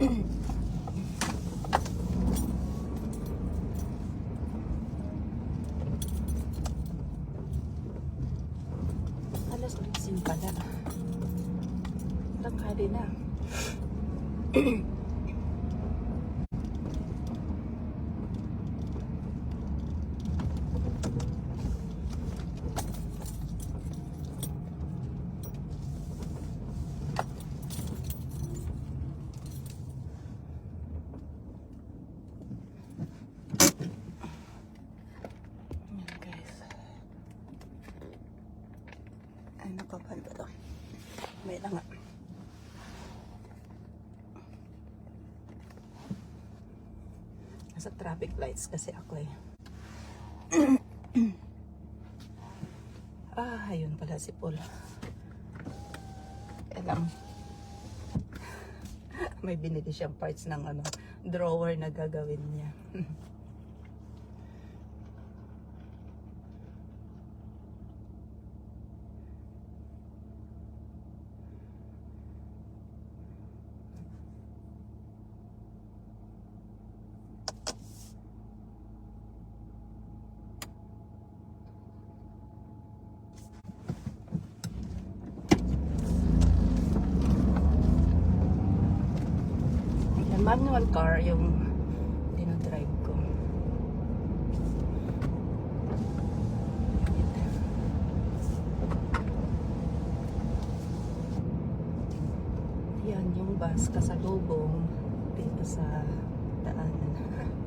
Alas 11 pala. Tanghali na. Ayan, guys. Ba to? May na nga. Nasa traffic lights kasi ako eh. ah, ayun pala si Paul. Alam. May binili siyang parts ng ano, drawer na gagawin niya. manual car yung dinodrive ko. Yan yung bus kasalubong dito sa daanan.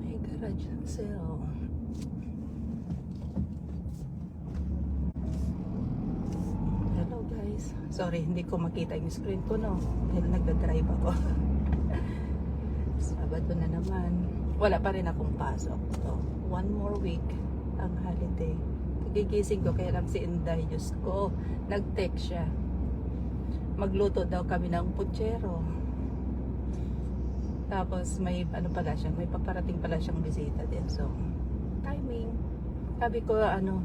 May garage sale. Hello guys. Sorry, hindi ko makita yung screen ko no. Dahil nagda-drive ako. Sabado na naman. Wala pa rin akong pasok. So, one more week ang holiday. Gigising ko kaya lang si Inday. Diyos ko, nag-text siya. Magluto daw kami ng puchero. Tapos may ano pala siya, may paparating pala siyang bisita din. So, timing. Sabi ko ano,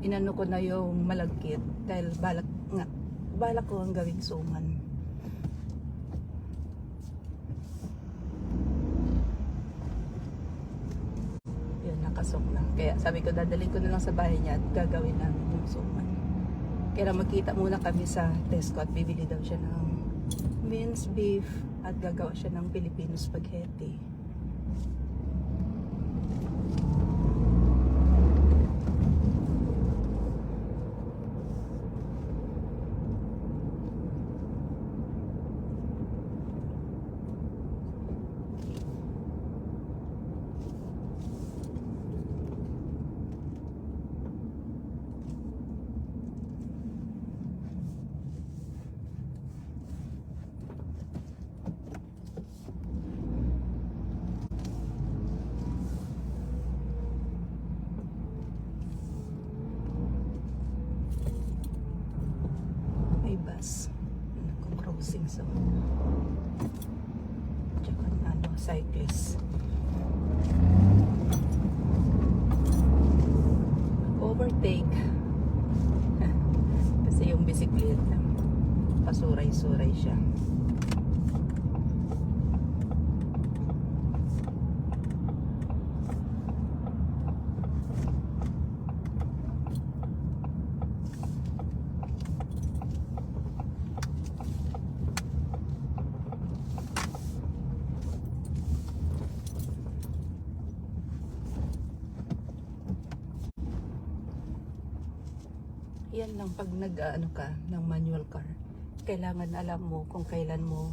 inano ko na yung malagkit dahil balak nga, balak ko ang gawing suman. Yun, nakasok na. Kaya sabi ko, dadalhin ko na lang sa bahay niya at gagawin namin yung suman. Kaya magkita muna kami sa Tesco at bibili daw siya ng minced beef at gagawa siya ng Filipino spaghetti. So, tsaka ano, cyclist. Overtake. Kasi yung bisikleta, pasuray-suray siya. Yan lang pag nag ano ka ng manual car. Kailangan alam mo kung kailan mo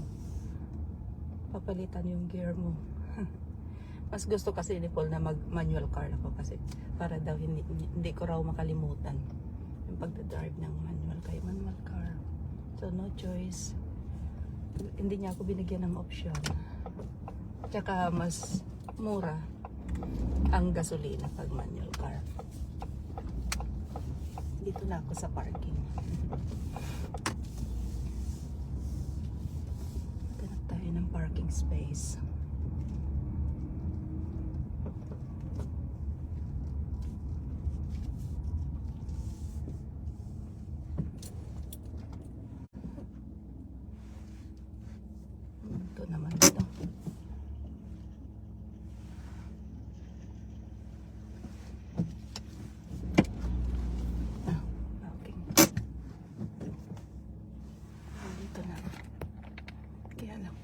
papalitan yung gear mo. Mas gusto kasi ni Paul na mag manual car ako kasi para daw hindi, hindi ko raw makalimutan yung pagdadrive ng manual kay manual car. So no choice. Hindi niya ako binigyan ng option. Tsaka mas mura ang gasolina pag manual car. Dito na ako sa parking. Hanap tayo ng parking space. Ito naman ito. Ah, parking. Ah, Dito na. Kaya lang.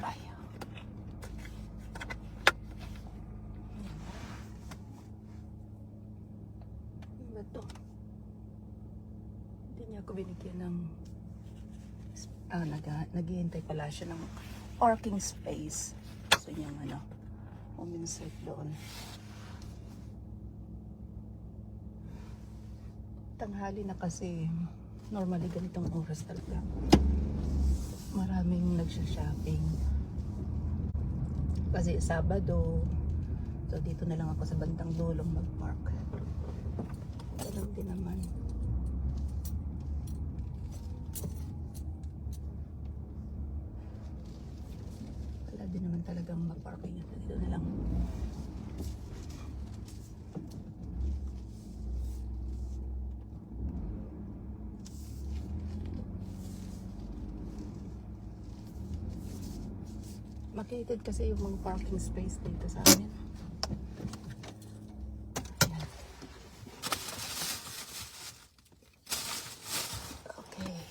Ayaw. Ano ba to? Hindi niya ako binigyan ng ah, nag naghihintay pala siya ng parking space. Gusto niyang ano, uminsert doon. Tanghali na kasi normally ganitong oras talaga. Maraming nagsha-shopping. Kasi Sabado, so dito na lang ako sa bandang dulong mag-park. Lang din naman. Wala din naman talagang mag-parking. Dito na lang. Located kasi yung mga parking space dito sa amin.